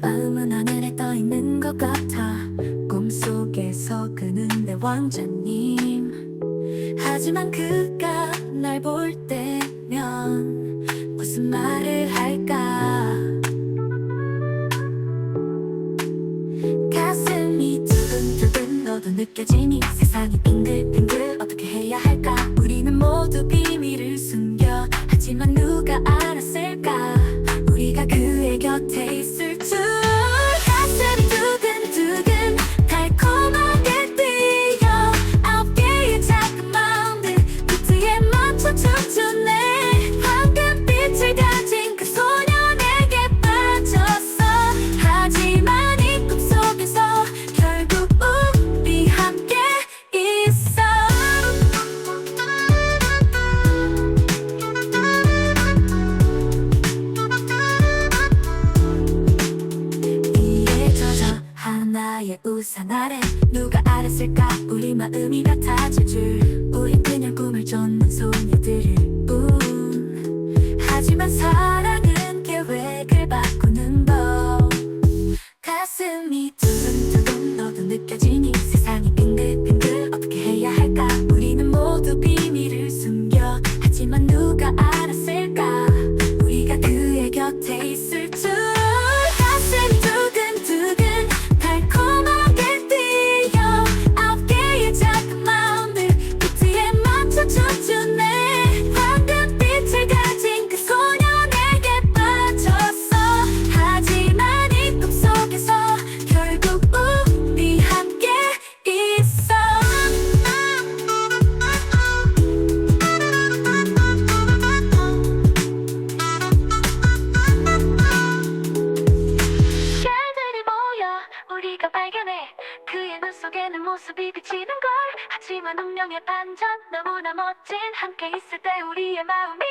마음은 하늘에 떠 있는 것 같아. 꿈속에서 그는 내 왕자님. 하지만 그가 날 볼 때면 무슨 말을 할까? 가슴이 두근두근 너도 느껴지니? 세상이 빙글빙글 어떻게 해야 할까? 우리는 모두 비밀을 숨겨. 하지만 누 그의 우산 아래. 누가 알았을까? 우리 마음이 같아질 줄. 우린 그냥 꿈을 쫓는 소녀들일 뿐. 하지만 사랑은 계획을 바꾸는 법. 가슴이 두근두근 너도 느껴지 우리가 발견해. 그의 눈 속에는 모습이 비치는 걸. 하지만 운명의 반전 너무나 멋진 함께 있을 때 우리의 마음이